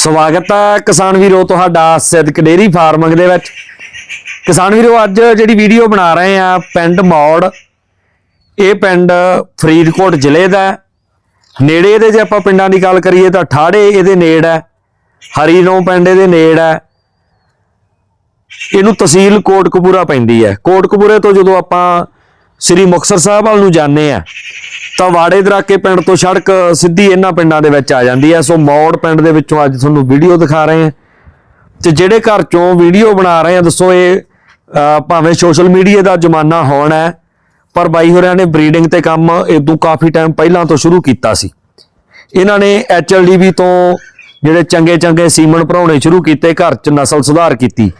ਸਵਾਗਤ ਹੈ ਕਿਸਾਨ ਵੀਰੋ, ਤੁਹਾਡਾ ਸਿੱਧਕ ਡੇਰੀ ਫਾਰਮਿੰਗ ਦੇ ਵਿੱਚ। ਕਿਸਾਨ ਵੀਰੋ, ਅੱਜ ਜਿਹੜੀ ਵੀਡੀਓ ਬਣਾ ਰਹੇ ਆ, ਪਿੰਡ ਮੌੜ, ਇਹ ਪਿੰਡ ਫਰੀਦਕੋਟ ਜ਼ਿਲ੍ਹੇ ਦਾ ਨੇੜੇ ਇਹਦੇ ਜੇ ਆਪਾਂ ਪਿੰਡਾਂ ਦੀ ਗੱਲ ਕਰੀਏ ਤਾਂ ਠਾੜੇ ਇਹਦੇ ਨੇੜ ਹੈ ਹਰੀਨੋਂ ਪਿੰਡ ਇਹਦੇ ਨੇੜ ਹੈ। ਇਹਨੂੰ ਤਹਿਸੀਲ ਕੋਟਕਪੂਰਾ ਪੈਂਦੀ ਹੈ। ਕੋਟਕਪੂਰੇ ਤੋਂ ਜਦੋਂ ਆਪਾਂ ਸ੍ਰੀ ਮੁਕਤਸਰ ਸਾਹਿਬ ਵੱਲ ਨੂੰ ਜਾਂਦੇ ਆ ਤਾਂ ਵਾੜੇ ਦਰਾਕੇ ਪਿੰਡ ਤੋਂ ਸੜਕ ਸਿੱਧੀ ਇਹਨਾਂ ਪਿੰਡਾਂ ਦੇ ਵਿੱਚ ਆ ਜਾਂਦੀ ਹੈ। ਸੋ ਮੌੜ ਪਿੰਡ ਦੇ ਵਿੱਚੋਂ ਅੱਜ ਤੁਹਾਨੂੰ ਵੀਡੀਓ ਦਿਖਾ ਰਹੇ ਹਾਂ। ਤੇ ਜਿਹੜੇ ਘਰ ਚੋਂ ਵੀਡੀਓ ਬਣਾ ਰਹੇ ਆ ਦੱਸੋ ਇਹ ਭਾਵੇਂ ਸੋਸ਼ਲ ਮੀਡੀਆ ਦਾ ਜ਼ਮਾਨਾ ਹੋਣ ਹੈ, ਪਰ ਬਾਈ ਹੋਰਿਆਂ ਨੇ ਬਰੀਡਿੰਗ ਤੇ ਕੰਮ ਇਦੋਂ ਕਾਫੀ ਟਾਈਮ ਪਹਿਲਾਂ ਤੋਂ ਸ਼ੁਰੂ ਕੀਤਾ ਸੀ। ਇਹਨਾਂ ਨੇ ਐਚਐਲਡੀਬੀ ਤੋਂ ਜਿਹੜੇ ਚੰਗੇ ਚੰਗੇ ਸੀਮਨ ਭਰਾਉਣੇ ਸ਼ੁਰੂ ਕੀਤੇ, ਘਰ 'ਚ ਨਸਲ ਸੁਧਾਰ ਕੀਤੀ।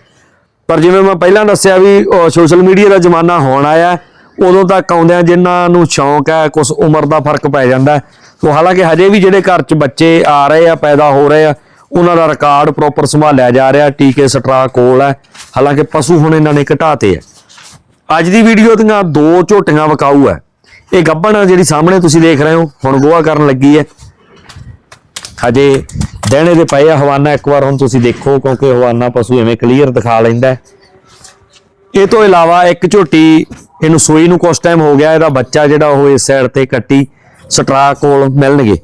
ਪਰ ਜਿਵੇਂ ਮੈਂ ਪਹਿਲਾਂ ਦੱਸਿਆ ਵੀ ਸੋਸ਼ਲ ਮੀਡੀਆ ਦਾ ਜ਼ਮਾਨਾ ਹੋਣ ਆਇਆ ਉਦੋਂ ਤੱਕ ਆਉਂਦਿਆਂ ਜਿਨ੍ਹਾਂ ਨੂੰ ਸ਼ੌਂਕ ਹੈ ਕੁਝ ਉਮਰ ਦਾ ਫ਼ਰਕ ਪੈ ਜਾਂਦਾ ਸੋ ਹਾਲਾਂਕਿ ਹਜੇ ਵੀ ਜਿਹੜੇ ਘਰ 'ਚ ਬੱਚੇ ਆ ਰਹੇ ਆ, ਪੈਦਾ ਹੋ ਰਹੇ ਆ, ਉਹਨਾਂ ਦਾ ਰਿਕਾਰਡ ਪ੍ਰੋਪਰ ਸੰਭਾਲਿਆ ਜਾ ਰਿਹਾ, ਟੀਕੇ ਸਟਰਾ ਕੋਲ ਹੈ। ਹਾਲਾਂਕਿ ਪਸ਼ੂ ਹੁਣ ਇਹਨਾਂ ਨੇ ਘਟਾਤੇ ਆ ਅੱਜ ਦੀ ਵੀਡੀਓ ਦੀਆਂ ਦੋ ਝੋਟੀਆਂ ਵਿਕਾਊ ਹੈ। ਇਹ ਗੱਭਣ ਜਿਹੜੀ ਸਾਹਮਣੇ ਤੁਸੀਂ ਦੇਖ ਰਹੇ ਹੋ, ਹੁਣ ਗੋਆ ਕਰਨ ਲੱਗੀ ਹੈ। ਹਜੇ ਦੇਣੇ ਦੇ ਪਏ ਆ, ਹਵਾਨਾ ਇੱਕ ਵਾਰ ਹੁਣ ਤੁਸੀਂ ਦੇਖੋ, ਕਿਉਂਕਿ ਹਵਾਨਾ ਪਸ਼ੂ ਐਵੇਂ ਕਲੀਅਰ ਦਿਖਾ ਲੈਂਦਾ ਇਹ ਤੋਂ ਇਲਾਵਾ ਇੱਕ ਝੋਟੀ ਇਹਨੂੰ ਸੂਈ ਨੂੰ ਕੁਝ ਟਾਈਮ ਹੋ ਗਿਆ ਇਹਦਾ ਬੱਚਾ ਜਿਹੜਾ ਉਹ ਇਸ ਸਾਈਡ ਤੇ ਕੱਟੀ ਸਟਰਾ ਕੋਲ ਮਿਲਣਗੇ।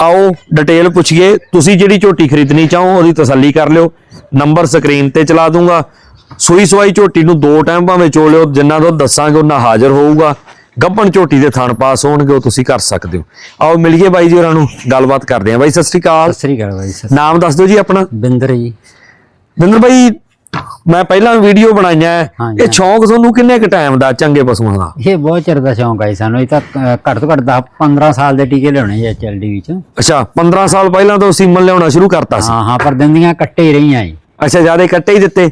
ਆਓ ਡਿਟੇਲ ਪੁੱਛੀਏ ਤੁਸੀਂ ਜਿਹੜੀ ਝੋਟੀ ਖਰੀਦਣੀ ਚਾਹੋ ਉਹਦੀ ਤਸੱਲੀ ਕਰ ਲਿਓ। ਨੰਬਰ ਸਕਰੀਨ ਤੇ ਚਲਾ ਦੂੰਗਾ। ਸੂਈ ਸਵਾਈ ਝੋਟੀ ਨੂੰ ਦੋ ਟਾਈਮ ਭਾਵੇਂ ਚੋਲਿਓ ਜਿੰਨਾ ਦੁੱਧ ਦੱਸਾਂਗੇ ਉਹਨਾਂ ਹਾਜ਼ਰ ਹੋਊਗਾ। ਗੱਭਣ ਝੋਟੀ ਦੇ ਥਣ ਪਾਸ ਹੋਣਗੇ ਉਹ ਤੁਸੀਂ ਕਰ ਸਕਦੇ ਹੋ। ਆਓ ਮਿਲੀਏ ਬਾਈ ਜੀ ਹੋਰਾਂ ਨੂੰ ਗੱਲਬਾਤ ਕਰਦੇ ਹਾਂ। ਬਾਈ ਸਤਿ ਸ੍ਰੀ ਅਕਾਲ। ਸਤਿ ਸ੍ਰੀ ਅਕਾਲ ਬਾਈ ਸਰ ਨਾਮ ਦੱਸ ਦਿਓ ਜੀ ਆਪਣਾ। ਬਿੰਦਰ ਜੀ। ਬਿੰਦਰ ਬਾਈ ਮੈਂ ਪਹਿਲਾਂ ਵੀਡੀਓ ਬਣਾਈਆਂ ਇਹ ਸ਼ੌਂਕ ਤੁਹਾਨੂੰ ਕਿੰਨੇ ਕ ਟਾਈਮ ਦਾ ਚੰਗੇ ਪਸ਼ੂਆਂ ਦਾ? ਇਹ ਬਹੁਤ ਚਿਰ ਦਾ ਸ਼ੌਂਕ ਹੈ ਸਾਨੂੰ। ਇਹ ਤਾਂ ਘੱਟ ਤੋਂ ਘੱਟ 10 15 ਸਾਲ ਦੇ ਟੀਕੇ ਲਿਆਉਣੇ ਜੀ ਐਚਐਲਡੀ ਵਿੱਚ। ਅੱਛਾ 15 ਸਾਲ ਪਹਿਲਾਂ ਤੋਂ ਸੀਮਨ ਲਿਆਉਣਾ ਸ਼ੁਰੂ ਕਰਤਾ ਸੀ। ਹਾਂ ਹਾਂ ਪਰ ਦਿੰਦੀਆਂ ਕੱਟੇ ਹੀ ਰਹੀਆਂ ਜੀ। ਅੱਛਾ ਜਿਆਦੇ ਕੱਟੇ ਹੀ ਦਿੱਤੇ?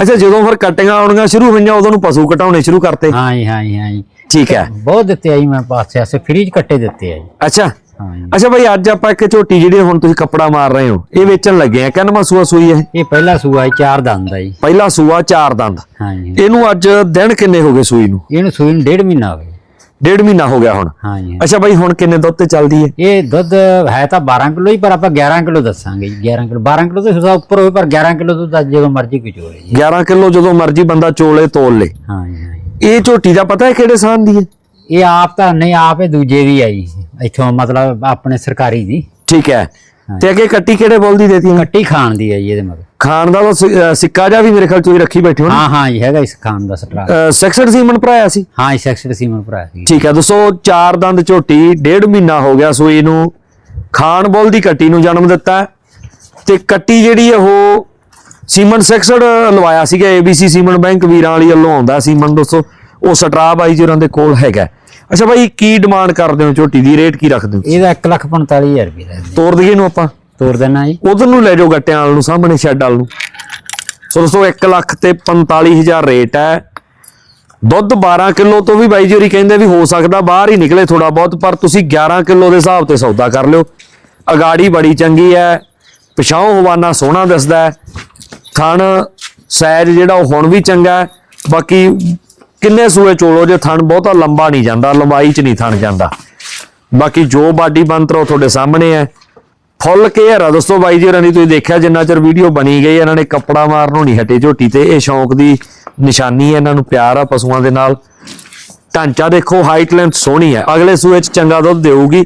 ਅੱਛਾ ਜਦੋਂ ਫਿਰ ਕੱਟੀਆਂ ਆਉਣੀਆਂ ਸ਼ੁਰੂ ਹੋਈਆਂ ਉਦੋਂ ਨੂੰ ਪਸ਼ੂ ਘਟਾਉਣੇ ਸ਼ੁਰੂ ਕਰਤੇ। ਹਾਂ ਜੀ ਹਾਂ ਜੀ ਹਾਂ ਜੀ। ਠੀਕ ਹੈ ਬਹੁਤ ਦਿੱਤੇ ਆ ਜੀ ਮੈਂ ਪਾਸੇ ਆਸੇ ਫ੍ਰੀਜ ਕੱਟੇ ਦਿੱਤੇ ਆ ਜੀ। ਅੱਛਾ। ਅੱਛਾ ਭਾਈ ਅੱਜ ਆਪਾਂ ਇੱਕ ਝੋਟੀ ਜਿਹੜੀ ਹੁਣ ਤੁਸੀਂ ਕੱਪੜਾ ਮਾਰ ਰਹੇ ਹੋ ਇਹ ਵੇਚਣ ਲੱਗੇ ਆ। ਕਿੰਨਵਾਂ ਸੂਆ ਸੂਈ ਹੈ ਇਹ ਪਹਿਲਾ ਸੂਆ ਜੀ ਚਾਰ ਦੰਦ ਆ ਜੀ। ਪਹਿਲਾ ਸੂਆ ਚਾਰ ਦੰਦ। ਹਾਂ ਜੀ ਇਹਨੂੰ ਅੱਜ ਦਿਨ ਕਿੰਨੇ ਹੋ ਗਏ ਸੂਈ ਨੂੰ? ਇਹਨੂੰ ਸੂਈ ਨੂੰ ਡੇਢ ਮਹੀਨਾ ਹੋ ਗਿਆ। ਡੇਢ ਮਹੀਨਾ ਹੋ ਗਿਆ ਹੁਣ। ਹਾਂ ਜੀ ਅੱਛਾ ਭਾਈ ਹੁਣ ਕਿੰਨੇ ਦੁੱਧ ਤੇ ਚੱਲਦੀ ਹੈ? ਇਹ ਦੁੱਧ ਹੈ ਤਾਂ 12 ਕਿਲੋ ਹੀ ਪਰ ਆਪਾਂ 11 ਕਿਲੋ ਦੱਸਾਂਗੇ ਜੀ 11 ਕਿਲੋ। 12 ਕਿਲੋ ਤੋਂ ਥੋੜਾ ਉੱਪਰ ਹੋਵੇ ਪਰ 11 ਕਿਲੋ ਤੋਂ ਤਾਂ ਜਦੋਂ ਮਰਜ਼ੀ ਕੋਈ ਚੋਲੇ ਜੀ। 11 ਕਿਲੋ ਜਦੋਂ ਮਰਜ਼ੀ ਬੰਦਾ ਚੋਲੇ ਤੋਲ ਲੇ। ਹਾਂ ਜੀ ਹਾਂ ਜੀ ਇਹ ਝੋਟੀ ਦਾ ਪਤਾ ਹੈ ਕਿਹੜੇ ਸਾਨ ਦੀ ਹੈ? ਇਹ ਆਪ ਤਾਂ ਨਹੀਂ ਆਪ ਇਹ ਦੂਜੇ ਦੀ ਆਈ ਇੱਥੋਂ ਮਤਲਬ ਆਪਣੇ ਸਰਕਾਰੀ ਦੀ। ਠੀਕ ਹੈ। ਤੇ ਅੱਗੇ ਕੱਟੀ ਕਿਹੜੇ ਬੋਲ ਦੀ ਦੇਤੀ ਕੱਟੀ ਖਾਣ ਦੀ ਆਈ ਇਹਦੇ ਮਤਲਬ ਖਾਨ ਦਾ ਸਿ- ਅਹ ਸਿੱਕਾ ਜਾ ਵੀ ਮੇਰੇ ਖਿਆਲ ਤੁਸੀਂ ਰੱਖੀ ਬੈਠੇ ਹੋ ਹਾਂ ਹਾਂ ਜੀ ਹੈਗਾ ਇਸ ਖਾਨ ਦਾ ਸਟਰਾ। ਸੈਕਸਡ ਸੀਮਨ ਭਰਾਇਆ ਸੀ? ਹਾਂ ਇਹ ਸੈਕਸਡ ਸੀਮਨ ਭਰਾ ਸੀ। ਠੀਕ ਹੈ ਦੋਸਤੋ ਚਾਰ ਦੰਦ ਝੋਟੀ ਡੇਢ ਮਹੀਨਾ ਹੋ ਗਿਆ ਸੂਈ ਨੂੰ ਖਾਨ ਬੋਲ ਦੀ ਕੱਟੀ ਨੂੰ ਜਨਮ ਦਿੱਤਾ। ਹੈ। ਤੇ ਕੱਟੀ ਜਿਹੜੀ ਹੈ ਉਹ ਸੀਮਨ ਸੈਕਸਡ ਲਵਾਇਆ ਸੀਗਾ ਏਬੀਸੀ ਸੀਮਨ ਬੈਂਕ ਵੀਰਾਂ ਵਾਲੀ ਵੱਲੋਂ ਆਉਂਦਾ ਸੀਮਨ ਦੋਸਤੋ। ਉਹ ਸਟਰਾ ਬਾਈ ਜੀ ਹੋਰਾਂ ਦੇ ਕੋਲ ਹੈਗਾ। ਅੱਛਾ ਬਾਈ ਕੀ ਡਿਮਾਂਡ ਕਰਦੇ ਹੋ ਝੋਟੀ ਦੀ? ਰੇਟ ਕੀ ਰੱਖਦੇ ਹੋ ਇਹਦਾ 145000 ਰੁਪਏ ਦਾ। ਤੋਰ ਦਈਏ ਨੂੰ ਆਪਾਂ। ਤੋਰ ਦੇਣਾ ਜੀ। ਉਧਰ ਨੂੰ ਲੈ ਜਾਓ ਗੱਟਿਆਂ ਵਾਲ ਨੂੰ ਸਾਹਮਣੇ ਸ਼ੈੱਡ ਵਾਲ ਨੂੰ। ਸੋ ਦੋਸਤੋ 1 ਲੱਖ ਤੇ 45000 ਰੇਟ ਹੈ। ਦੁੱਧ 12 ਕਿਲੋ ਤੋਂ ਵੀ ਬਾਈ ਜੀ ਹੋਰੀ ਕਹਿੰਦੇ ਵੀ ਹੋ ਸਕਦਾ ਬਾਹਰ ਹੀ ਨਿਕਲੇ ਥੋੜਾ ਬਹੁਤ ਪਰ ਤੁਸੀਂ 11 ਕਿਲੋ ਦੇ ਹਿਸਾਬ ਤੇ ਸੌਦਾ ਕਰ ਲਿਓ। ਅਗਾੜੀ ਬੜੀ ਚੰਗੀ ਹੈ। ਪਿਛਾਉ ਹਵਾਨਾ ਸੋਹਣਾ ਦਿਸਦਾ ਹੈ। ਥਣ ਸਾਈਜ਼ ਜਿਹੜਾ ਉਹ ਹੁਣ ਵੀ ਚੰਗਾ ਹੈ। ਬਾਕੀ ਕਿੰਨੇ ਸੂਏ ਚੋਲੋ, ਜੇ ਥਣ ਬਹੁਤਾ ਲੰਬਾ ਨਹੀਂ ਜਾਂਦਾ, ਲੰਬਾਈ ਚ ਨਹੀਂ ਥਣ ਜਾਂਦਾ। ਬਾਕੀ ਜੋ ਬਾਡੀ ਬੰਤਰ ਉਹ ਤੁਹਾਡੇ ਸਾਹਮਣੇ ਹੈ। ਫੁੱਲ ਕੇਅਰ ਆ ਦੋਸਤੋ ਬਾਈ ਜੀ ਹੋਰਾਂ ਦੀ, ਤੁਸੀਂ ਦੇਖਿਆ ਜਿੰਨਾ ਚਿਰ ਵੀਡੀਓ ਬਣੀ ਗਈ, ਇਹਨਾਂ ਨੇ ਕੱਪੜਾ ਮਾਰਨੋਂ ਨਹੀਂ ਹਟੇ ਝੋਟੀ ਤੇ। ਇਹ ਸ਼ੌਂਕ ਦੀ ਨਿਸ਼ਾਨੀ ਹੈ, ਇਹਨਾਂ ਨੂੰ ਪਿਆਰ ਆ ਪਸ਼ੂਆਂ ਦੇ ਨਾਲ। ਢਾਂਚਾ ਦੇਖੋ ਹਾਈਟ ਲੈਂਥ ਸੋਹਣੀ ਹੈ। ਅਗਲੇ ਸੂਏ ਚ ਚੰਗਾ ਦੁੱਧ ਦੇਊਗੀ।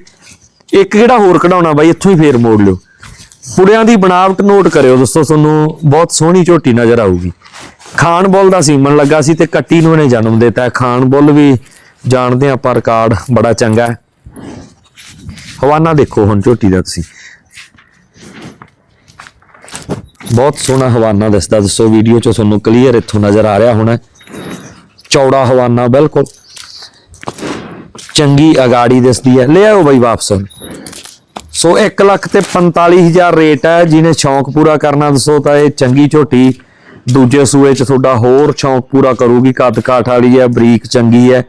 ਇੱਕ ਕਿਹੜਾ ਹੋਰ ਕਢਾਉਣਾ ਬਾਈ, ਇੱਥੋਂ ਹੀ ਫੇਰ ਮੋੜ ਲਿਓ। ਪੁੜਿਆਂ ਦੀ ਬਣਾਵਟ ਨੋਟ ਕਰਿਓ ਦੋਸਤੋ, ਤੁਹਾਨੂੰ ਬਹੁਤ ਸੋਹਣੀ ਝੋਟੀ ਨਜ਼ਰ ਆਊਗੀ। ਖਾਨ ਬੁੱਲ ਦਾ ਸੀਮਨ ਲੱਗਾ ਸੀ ਤੇ ਕੱਟੀ ਨੂੰ ਇਹਨੇ ਜਨਮ ਦਿੱਤਾ ਹੈ। ਖਾਨ ਬੁੱਲ ਵੀ ਜਾਣਦੇ ਆਪਾਂ ਰਿਕਾਰਡ ਬੜਾ ਚੰਗਾ ਹੈ। ਹਵਾਨਾ ਦੇਖੋ ਹੁਣ ਝੋਟੀ ਦਾ ਤੁਸੀਂ। ਬਹੁਤ ਸੋਹਣਾ ਹਵਾਨਾ ਦਿਸਦਾ, ਦੱਸੋ ਵੀਡੀਓ 'ਚ ਤੁਹਾਨੂੰ ਕਲੀਅਰ ਇੱਥੋਂ ਨਜ਼ਰ ਆ ਰਿਹਾ ਹੋਣਾ ਚੌੜਾ ਹਵਾਨਾ, ਬਿਲਕੁਲ। ਚੰਗੀ ਅਗਾੜੀ ਦਿਸਦੀ ਹੈ। ਲੈ ਆਓ ਬਈ ਵਾਪਸ। ਸੋ 1 ਲੱਖ ਤੇ 45000 ਰੇਟ ਹੈ, ਜਿਹਨੇ ਸ਼ੌਂਕ ਪੂਰਾ ਕਰਨਾ, ਦੱਸੋ ਤਾਂ ਇਹ ਚੰਗੀ ਝੋਟੀ ਦੂਜੇ ਸੂਏ 'ਚ ਤੁਹਾਡਾ ਹੋਰ ਸ਼ੌਂਕ ਪੂਰਾ ਕਰੂਗੀ ਕੱਦ ਕਾਠ ਵਾਲੀ ਹੈ, ਬਰੀਕ ਚੰਗੀ ਹੈ।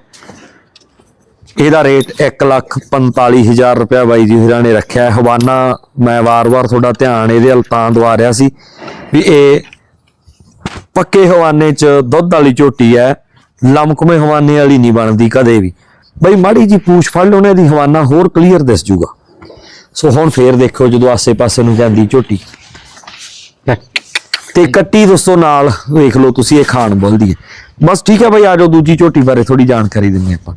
ਇਹਦਾ ਰੇਟ 1 ਲੱਖ 45000 ਰੁਪਇਆ ਬਾਈ ਜੀ ਹੋਰਾਂ ਨੇ ਰੱਖਿਆ ਹਵਾਨਾ, ਮੈਂ ਵਾਰ-ਵਾਰ ਤੁਹਾਡਾ ਧਿਆਨ ਇਹਦੇ ਵੱਲ ਤਾਂ ਦਵਾ ਰਿਹਾ ਸੀ ਵੀ ਇਹ ਪੱਕੇ ਹਵਾਨੇ 'ਚ ਦੁੱਧ ਵਾਲੀ ਝੋਟੀ ਹੈ। ਲਮਕਵੇਂ ਹਵਾਨੇ ਵਾਲੀ ਨਹੀਂ ਬਣਦੀ ਕਦੇ ਵੀ। ਬਈ, ਮਾੜੀ ਜੀ ਪੂਛ ਫੜ ਲਓ ਦੀ ਹਵਾਨਾ ਹੋਰ ਕਲੀਅਰ ਦਿਸ ਜੂਗਾ। ਸੋ ਹੁਣ ਫੇਰ ਦੇਖੋ ਜਦੋਂ ਆਸੇ-ਪਾਸੇ ਨੂੰ ਜਾਂਦੀ ਝੋਟੀ। ਤੇ ਕੱਟੀ ਦੋਸਤੋ ਨਾਲ ਵੇਖ ਲਓ ਤੁਸੀਂ ਇਹ ਖਾਣ ਬੋਲਦੀ ਹੈ। ਬਸ ਠੀਕ ਹੈ ਬਾਈ ਆ ਜਾਓ ਦੂਜੀ ਝੋਟੀ ਬਾਰੇ ਥੋੜੀ ਜਾਣਕਾਰੀ ਦਿੰਦੇ ਆਪਾਂ।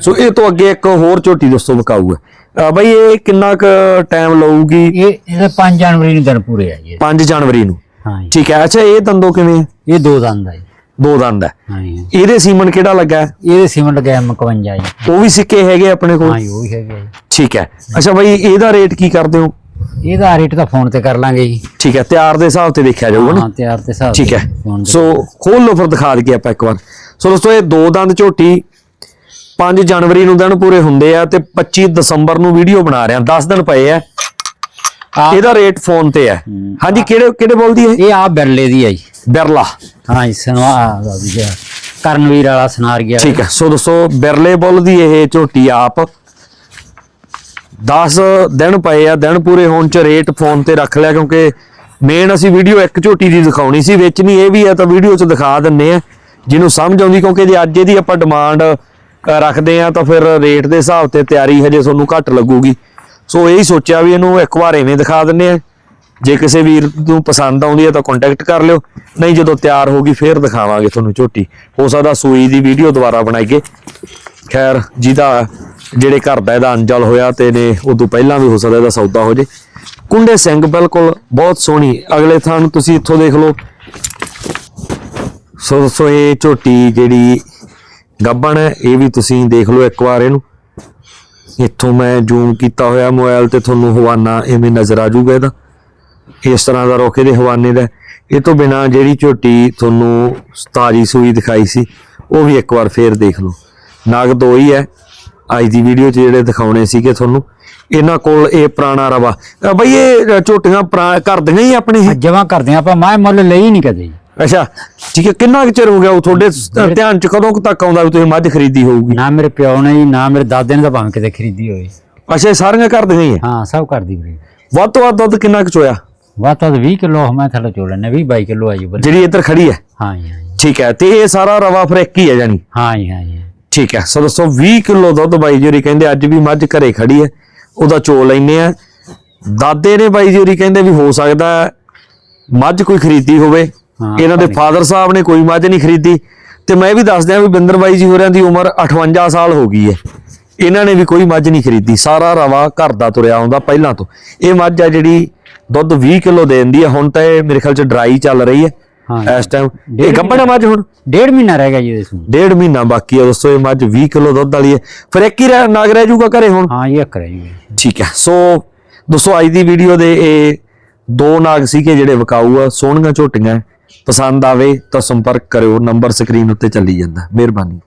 ਸੋ ਇਹ ਤੋਂ ਅੱਗੇ ਇੱਕ ਹੋਰ ਝੋਟੀ ਦੋਸਤੋ ਵਿਕਾਊ ਹੈ। ਬਾਈ ਇਹ ਕਿੰਨਾ ਕੁ ਟਾਈਮ ਲਊਗੀ? ਇਹ ਇਹਦੇ 5 ਜਨਵਰੀ ਨੂੰ ਦਿਨ ਪੂਰੇ ਆ ਜੀ 5 ਜਨਵਰੀ ਨੂੰ? ਹਾਂ ਠੀਕ ਹੈ। ਅੱਛਾ ਇਹ ਦੰਦੋ ਕਿਵੇਂ? ਇਹ ਦੋ ਦੰਦ ਆ ਜੀ। ਦੋ ਦੰਦ ਹੈ। ਇਹਦੇ ਸੀਮਨ ਕਿਹੜਾ ਲੱਗਾ? ਇਹਦੇ ਸੀਮੈਂਟ ਗਿਆ 51 ਜੀ। ਉਹ ਵੀ ਸਿੱਕੇ ਹੈਗੇ ਆਪਣੇ ਕੋਲ? ਹਾਂ ਉਹ ਵੀ ਹੈਗਾ ਠੀਕ ਹੈ। ਅੱਛਾ ਬਾਈ ਇਹਦਾ ਰੇਟ ਕੀ ਕਰਦੇ ਹੋ? ਇਹਦਾ ਰੇਟ ਤਾਂ ਫੋਨ ਤੇ ਕਰ ਲਾਂਗੇ ਜੀ। ਠੀਕ ਹੈ ਤਿਆਰ ਦੇ ਹਿਸਾਬ ਤੇ ਦੇਖਿਆ ਜਾਊਗਾ ਨਾ। ਹਾਂ ਤਿਆਰ ਤੇ ਹਿਸਾਬ ਠੀਕ ਹੈ। ਸੋ ਖੋਲ ਲਓ ਫਿਰ ਦਿਖਾ ਦਈਏ ਆਪਾਂ ਇੱਕ ਵਾਰ। ਸੋ ਦੋਸਤੋ ਇਹ ਦੋ ਦੰਦ ਝੋਟੀ 5 ਜਨਵਰੀ ਨੂੰ ਦਿਨ ਪੂਰੇ ਹੁੰਦੇ ਆ ਤੇ 25 ਦਸੰਬਰ ਨੂੰ ਵੀਡੀਓ ਬਣਾ ਰਹੇ ਆ। 10 ਦਿਨ ਪਏ ਆ। ਇਹਦਾ ਰੇਟ ਫੋਨ ਤੇ ਹੂੰ। ਹਾਂਜੀ ਕਿਹੜੇ ਕਿਹੜੇ ਬੋਲਦੀ ਹੈ ਇਹ? ਆ ਬਿਰਲੇ ਦੀ ਆ ਜੀ। ਬਿਰਲਾ। ਹਾਂ ਜੀ ਦੂਜਾ ਕਰਨਵੀਰ ਵਾਲਾ ਸਨਾਰ ਗਿਆ ਠੀਕ ਹੈ। ਸੋ ਦੋਸਤੋ ਬਿਰਲੇ ਬੁੱਲ ਦੀ ਇਹ ਝੋਟੀ ਆਪ 10 ਦਿਨ ਪਏ ਆ, ਦਿਨ ਪੂਰੇ ਹੋਣ ਚ ਰੇਟ ਫੋਨ ਤੇ ਰੱਖ ਲਿਆ ਕਿਉਂਕਿ ਮੇਨ ਅਸੀਂ ਵੀਡੀਓ ਇੱਕ ਝੋਟੀ ਦੀ ਦਿਖਾਉਣੀ ਸੀ ਵਿੱਚ ਨਹੀਂ ਇਹ ਵੀ ਹੈ ਤਾਂ ਵੀਡੀਓ ਚ ਦਿਖਾ ਦਿੰਨੇ ਆ। ਜਿਹਨੂੰ ਸਮਝ ਆਉਂਦੀ ਕਿਉਂਕਿ ਜੇ ਅੱਜ ਇਹਦੀ ਆਪਾਂ ਡਿਮਾਂਡ ਰੱਖਦੇ ਆ ਤਾਂ ਫਿਰ ਰੇਟ ਦੇ ਹਿਸਾਬ ਤੇ ਤਿਆਰੀ ਹਜੇ ਤੁਹਾਨੂੰ ਘੱਟ ਲੱਗੂਗੀ। ਸੋ ਇਹੀ ਸੋਚਿਆ ਵੀ ਇਹਨੂੰ ਇੱਕ ਵਾਰ ਐਵੇਂ ਦਿਖਾ ਦਿੰਨੇ ਆ। ਜੇ ਕਿਸੇ ਵੀਰ ਨੂੰ ਪਸੰਦ ਆਉਂਦੀ ਹੈ ਤਾਂ ਕੰਟੈਕਟ ਕਰ ਲਿਓ। ਨਹੀਂ ਜਦੋਂ ਤਿਆਰ ਹੋ ਗਈ ਫੇਰ ਦਿਖਾਵਾਂਗੇ ਤੁਹਾਨੂੰ ਝੋਟੀ। ਹੋ ਸਕਦਾ ਸੂਈ ਦੀ ਵੀਡੀਓ ਦੁਬਾਰਾ ਬਣਾਈਏ। ਖੈਰ, ਜਿਹਦਾ ਜਿਹੜੇ ਘਰ ਦਾ ਇਹਦਾ ਅੰਜਲ ਹੋਇਆ ਤੇ ਨੇ ਉਦੋਂ ਪਹਿਲਾਂ ਵੀ ਹੋ ਸਕਦਾ ਇਹਦਾ ਸੌਦਾ ਹੋ ਜੇ। ਕੁੰਡੇ ਸਿੰਘ ਬਿਲਕੁਲ ਬਹੁਤ ਸੋਹਣੀ। ਅਗਲੇ ਥਾਂ ਨੂੰ ਤੁਸੀਂ ਇੱਥੋਂ ਦੇਖ ਲਓ। ਸੋ ਸੋ ਇਹ ਝੋਟੀ ਜਿਹੜੀ ਗੱਬਣ ਹੈ, ਇਹ ਵੀ ਤੁਸੀਂ ਦੇਖ ਲਓ ਇੱਕ ਵਾਰ ਇਹਨੂੰ। ਇੱਥੋਂ ਮੈਂ ਜ਼ੂਮ ਕੀਤਾ ਹੋਇਆ ਮੋਬਾਈਲ ਤੇ, ਤੁਹਾਨੂੰ ਹਵਾਨਾ ਐਵੇਂ ਨਜ਼ਰ ਆ ਜਾਊਗਾ ਇਹਦਾ। ਇਸ ਤਰ੍ਹਾਂ ਦਾ ਰੋਕੇ ਦੇ ਹਵਾਨੇ ਦਾ ਇਹ ਤੋਂ ਬਿਨਾ ਜਿਹੜੀ ਝੋਟੀ ਤੁਹਾਨੂੰ ਤਾਜੀ ਸੂਈ ਦਿਖਾਈ ਸੀ, ਉਹ ਵੀ ਇੱਕ ਵਾਰ ਫੇਰ ਦੇਖ ਲਓ। ਨਗ ਦੋ ਹੀ ਹੈ। ਅੱਜ ਦੀ ਵੀਡੀਓ 'ਚ ਜਿਹੜੇ ਦਿਖਾਉਣੇ ਸੀਗੇ ਤੁਹਾਨੂੰ ਇਹਨਾਂ ਕੋਲ ਇਹ ਪੁਰਾਣਾ ਰਵਾ। ਬਈ ਇਹ ਝੋਟੀਆਂ ਪੁਰਾ- ਘਰ ਦੀਆਂ ਹੀ ਆਪਣੇ? ਜਮਾ ਕਰਦੇ ਆਪਾਂ ਮੈਂ ਮੁੱਲ ਲਈ ਨਹੀਂ ਕਦੇ। ਅੱਛਾ ਠੀਕ ਹੈ ਕਿੰਨਾ ਚਿਰ ਹੋ ਗਿਆ ਉਹ ਤੁਹਾਡੇ ਧਿਆਨ 'ਚ ਕਦੋਂ ਤੱਕ ਆਉਂਦਾ ਤੁਸੀਂ ਮੱਝ ਖਰੀਦੀ ਹੋਊਗੀ? ਨਾ ਮੇਰੇ ਪਿਓ ਨੇ ਜੀ ਨਾ ਮੇਰੇ ਦਾਦੇ ਨੇ ਤਾਂ ਭਾਵੇਂ ਕਿਤੇ ਖਰੀਦੀ ਹੋਵੇ। ਅੱਛਾ ਇਹ ਸਾਰੀਆਂ ਘਰ ਦੀਆਂ ਹੀ ਹੈ ਸਭ ਕਰਦੀ ਵੀਰੇ ਵੱਧ ਤੋਂ ਵੱਧ ਦੁੱਧ ਕਿੰਨਾ ਕੁ ਚੋਇਆ? ਵਾ ਤਾਂ 20 ਕਿਲੋ ਮੈਂ ਥੱਲੇ ਚੋ ਲੈਣੇ 20 22 ਕਿਲੋ ਆ ਜੀ ਬੱਲੇ ਜਿਹੜੀ ਇੱਧਰ ਖੜੀ ਹੈ? ਹਾਂ ਜੀ ਠੀਕ ਹੈ ਤੇ ਇਹ ਸਾਰਾ ਰਵਾ ਫਿਰ ਇੱਕ ਹੀ ਹੈ ਜਾਨੀ ਹਾਂ ਜੀ ਹਾਂ ਜੀ। ਠੀਕ ਹੈ। ਸੋ ਦੋਸਤੋ 20 ਕਿਲੋ ਦੁੱਧ ਬਾਈ ਜੀ ਹੋਰੀ ਕਹਿੰਦੇ ਅੱਜ ਵੀ ਮੱਝ ਘਰੇ ਖੜੀ ਹੈ। ਉਹਦਾ ਚੋ ਲੈਨੇ ਆ ਦਾਦੇ ਨੇ ਬਾਈ ਜੀ ਹੋਰੀ ਕਹਿੰਦੇ ਵੀ ਹੋ ਸਕਦਾ ਹੈ ਮੱਝ ਕੋਈ ਖਰੀਦੀ ਹੋਵੇ। ਇਹਨਾਂ ਦੇ ਫਾਦਰ ਸਾਹਿਬ ਨੇ ਕੋਈ ਮੱਝ ਨਹੀਂ ਖਰੀਦੀ। ਤੇ ਮੈਂ ਵੀ ਦੱਸ ਦਿਆਂ ਵੀ ਬਿੰਦਰ ਬਾਈ ਜੀ ਹੋਰਾਂ ਦੀ ਉਮਰ 58 ਸਾਲ ਹੋ ਗਈ ਹੈ। ਇਹਨਾਂ ਨੇ ਵੀ ਕੋਈ ਮੱਝ ਨਹੀਂ ਖਰੀਦੀ। ਸਾਰਾ ਰਵਾ ਘਰ ਦਾ ਤੁਰਿਆ ਆਉਂਦਾ ਪਹਿਲਾਂ ਤੋਂ। ਇਹ ਮੱਝ ਆ ਜਿਹੜੀ ਦੁੱਧ 20 ਕਿਲੋ ਦੇ ਦਿੰਦੀ ਹੈ। ਹੁਣ ਤਾਂ ਇਹ ਮੇਰੇ ਖਿਆਲ ਚ ਡਰਾਈ ਚੱਲ ਰਹੀ ਹੈ। ਹਾਂ। ਇਸ ਟਾਈਮ ਇਹ ਗੱਭਣ ਮੱਝ ਹੁਣ? ਡੇਢ ਮਹੀਨਾ ਰਹਿ ਗਿਆ ਜੀ ਇਹਦੇ ਸੂਣ ਡੇਢ ਮਹੀਨਾ ਬਾਕੀ ਹੈ ਦੋਸਤੋ ਇਹ ਮੱਝ 20 ਕਿਲੋ ਦੁੱਧ ਵਾਲੀ ਹੈ। ਫਿਰ ਇੱਕ ਹੀ ਨਾਗ ਰਹਿ ਜਾਊਗਾ ਘਰੇ ਹੁਣ? ਹਾਂ ਜੀ ਇੱਕ ਰਹਿ ਠੀਕ ਹੈ। ਸੋ ਦੋਸਤੋ ਅੱਜ ਦੀ ਵੀਡੀਓ ਦੇ ਇਹ ਦੋ ਨਾਗ ਸੀਗੇ ਜਿਹੜੇ ਵਿਕਾਊ ਆ ਸੋਹਣੀਆਂ ਝੋਟੀਆਂ ਪਸੰਦ ਆਵੇ ਤਾਂ ਸੰਪਰਕ ਕਰਿਓ ਨੰਬਰ ਸਕਰੀਨ ਉੱਤੇ ਚੱਲੀ ਜਾਂਦਾ। ਮਿਹਰਬਾਨੀ।